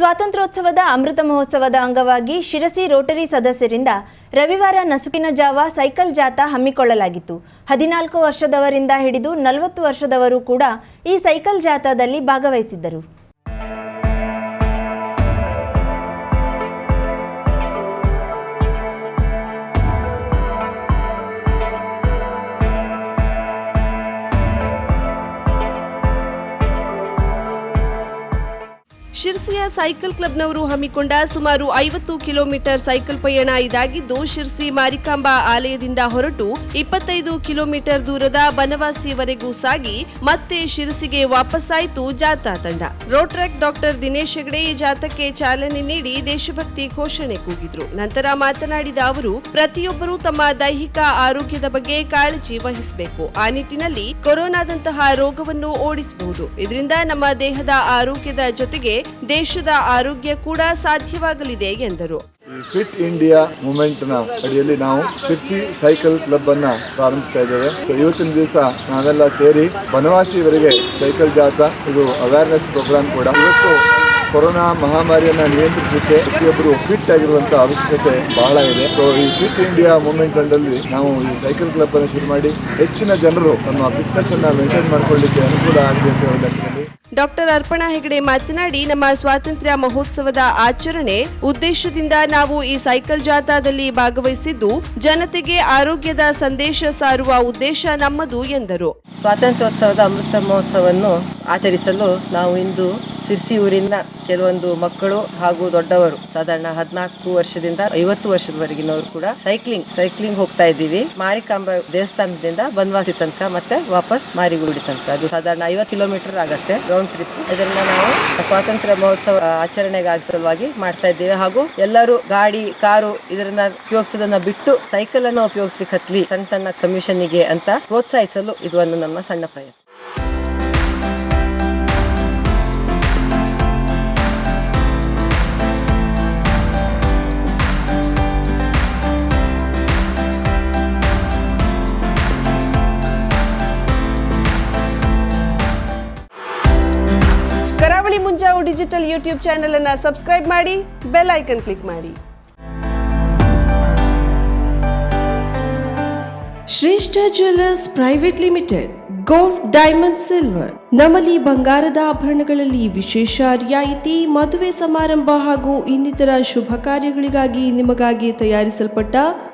ಸ್ವಾತಂತ್ರ್ಯೋತ್ಸವದ ಅಮೃತ ಮಹೋತ್ಸವದ ಅಂಗವಾಗಿ ಶಿರಸಿ ರೋಟರಿ ಸದಸ್ಯರಿಂದ ರವಿವಾರ ನಸುಕಿನ ಜಾವ ಸೈಕಲ್ ಜಾಥಾ ಹಮ್ಮಿಕೊಳ್ಳಲಾಗಿತ್ತು. ಹದಿನಾಲ್ಕು ವರ್ಷದವರಿಂದ ಹಿಡಿದು ನಲವತ್ತು ವರ್ಷದವರು ಕೂಡ ಈ ಸೈಕಲ್ ಜಾಥಾದಲ್ಲಿ ಭಾಗವಹಿಸಿದ್ದರು. ಶಿರ್ಸಿಯ ಸೈಕಲ್ ಕ್ಲಬ್ನವರು ಹಮ್ಮಿಕೊಂಡ ಸುಮಾರು ಐವತ್ತು ಕಿಲೋಮೀಟರ್ ಸೈಕಲ್ ಪಯಣ ಇದಾಗಿದ್ದು, ಶಿರ್ಸಿ ಮಾರಿಕಾಂಬಾ ಆಲಯದಿಂದ ಹೊರಟು ಇಪ್ಪತ್ತೈದು ಕಿಲೋಮೀಟರ್ ದೂರದ ಬನವಾಸಿವರೆಗೂ ಸಾಗಿ ಮತ್ತೆ ಶಿರಸಿಗೆ ವಾಪಸ್ಸಾಯಿತು ಜಾಥಾ ತಂಡ. ರೋಟ್ರ್ಯಾಕ್ ಡಾಕ್ಟರ್ ದಿನೇಶ್ ಹೆಗಡೆ ಈ ಜಾಥಾಕ್ಕೆ ಚಾಲನೆ ನೀಡಿ ದೇಶಭಕ್ತಿ ಘೋಷಣೆ ಕೂಗಿದ್ರು. ನಂತರ ಮಾತನಾಡಿದ ಅವರು, ಪ್ರತಿಯೊಬ್ಬರೂ ತಮ್ಮ ದೈಹಿಕ ಆರೋಗ್ಯದ ಬಗ್ಗೆ ಕಾಳಜಿ ವಹಿಸಬೇಕು. ಆ ನಿಟ್ಟಿನಲ್ಲಿ ಕೊರೋನಾದಂತಹ ರೋಗವನ್ನು ಓಡಿಸಬಹುದು ಇದರಿಂದ ನಮ್ಮ ದೇಹದ ಆರೋಗ್ಯದ ಜೊತೆಗೆ ದೇಶದ ಆರೋಗ್ಯ ಕೂಡ ಸಾಧ್ಯವಾಗಲಿದೆ ಎಂದರು. ಫಿಟ್ ಇಂಡಿಯಾ ಮೂಮೆಂಟ್ನ ಅಡಿಯಲ್ಲಿ ನಾವು ಶಿರ್ಸಿ ಸೈಕಲ್ ಕ್ಲಬ್ ಅನ್ನ ಪ್ರಾರಂಭಿಸ್ತಾ ಇದ್ದೇವೆ. ಇವತ್ತಿನ ದಿವಸ ನಾವೆಲ್ಲ ಸೇರಿ ಬನವಾಸಿವರಿಗೆ ಸೈಕಲ್ ಜಾಥಾ ಇದು ಅವೇರ್ನೆಸ್ ಪ್ರೋಗ್ರಾಮ್ ಕೂಡ. ಇವತ್ತು ಕೊರೋನಾ ಮಹಾಮಾರಿಯನ್ನ ನಿಯಂತ್ರಿಸಲಿಕ್ಕೆ ಪ್ರತಿಯೊಬ್ಬರು ಫಿಟ್ ಆಗಿರುವಂತ ಅವಶ್ಯಕತೆ ಬಹಳ ಇದೆ. ಸೊ ಈ ಫಿಟ್ ಇಂಡಿಯಾ ಮೂವ್ಮೆಂಟ್ ಅಲ್ಲಿ ನಾವು ಈ ಸೈಕಲ್ ಕ್ಲಬ್ ಅನ್ನು ಶುರು ಮಾಡಿ ಹೆಚ್ಚಿನ ಜನರು ತಮ್ಮ ಫಿಟ್ನೆಸ್ ಅನ್ನ ಮೇಂಟೈನ್ ಮಾಡ್ಕೊಳ್ಳಿಕ್ಕೆ ಅನುಕೂಲ ಆಗಲಿ ಅಂತ ಹೇಳೋ ಲೆಕ್ಕದಲ್ಲಿ ಡಾಕ್ಟರ್ ಅರ್ಪಣಾ ಹೆಗಡೆ ಮಾತನಾಡಿ, ನಮ್ಮ ಸ್ವಾತಂತ್ರ್ಯ ಮಹೋತ್ಸವದ ಆಚರಣೆ ಉದ್ದೇಶದಿಂದ ನಾವು ಈ ಸೈಕಲ್ ಜಾಥಾದಲ್ಲಿ ಭಾಗವಹಿಸಿದ್ದು, ಜನತೆಗೆ ಆರೋಗ್ಯದ ಸಂದೇಶ ಸಾರುವ ಉದ್ದೇಶ ನಮ್ಮದು, ಎಂದರು. ಸ್ವಾತಂತ್ರ್ಯೋತ್ಸವದ ಅಮೃತ ಮಹೋತ್ಸವವನ್ನು ಆಚರಿಸಲು ನಾವು ಇಂದು ಸಿರ್ಸಿ ಊರಿನ ಕೆಲವೊಂದು ಮಕ್ಕಳು ಹಾಗೂ ದೊಡ್ಡವರು, ಸಾಧಾರಣ ಹದಿನಾಲ್ಕು ವರ್ಷದಿಂದ ಐವತ್ತು ವರ್ಷದವರೆಗಿನವರು ಕೂಡ ಸೈಕ್ಲಿಂಗ್ ಸೈಕ್ಲಿಂಗ್ ಹೋಗ್ತಾ ಇದ್ದೀವಿ. ಮಾರಿಕಾಂಬ ದೇವಸ್ಥಾನದಿಂದ ಬನ್ವಾಸಿ ತನಕ ಮತ್ತೆ ವಾಪಸ್ ಮಾರಿಗುಡಿ ತನಕ. ಅದು ಸಾಧಾರಣ ಐವತ್ತು ಕಿಲೋಮೀಟರ್ ಆಗುತ್ತೆ ರೌಂಡ್ ಟ್ರಿಪ್ ಇದನ್ನ ನಾವು ಸ್ವಾತಂತ್ರ್ಯ ಮಹೋತ್ಸವ ಆಚರಣೆಗಾಗಿ ಸಲುವಾಗಿ ಮಾಡ್ತಾ ಇದ್ದೇವೆ. ಹಾಗೂ ಎಲ್ಲರೂ ಗಾಡಿ, ಕಾರು ಇದನ್ನ ಉಪಯೋಗಿಸೋದನ್ನ ಬಿಟ್ಟು ಸೈಕಲ್ ಅನ್ನು ಉಪಯೋಗಿಸ್ಲಿಕ್ಕೆ ಹತ್ಲಿ ಸಣ್ಣ ಸಣ್ಣ ಕಮಿಷನ್ಗೆ ಅಂತ ಪ್ರೋತ್ಸಾಹಿಸಲು ಇದು ಒಂದು ನಮ್ಮ ಸಣ್ಣ ಪ್ರಯತ್ನ. Karavali Munjavu digital YouTube channel ಅನ್ನ ಸಬ್ಸ್ಕ್ರೈಬ್ ಮಾಡಿ, ಬೆಲ್ ಐಕನ್ ಕ್ಲಿಕ್ ಮಾಡಿ. Shreshta jewellers private limited, gold, diamond, silver. ನಮಲಿ ಬಂಗಾರದ ಆಭರಣಗಳಲ್ಲಿ ವಿಶೇಷ ರಿಯಾಯಿತಿ, ಮದುವೆ ಸಮಾರಂಭ ಹಾಗೂ ಇನ್ನಿತರ ಶುಭ ಕಾರ್ಯಗಳಿಗಾಗಿ ನಿಮಗಾಗಿ ತಯಾರಿಸಲ್ಪಟ್ಟ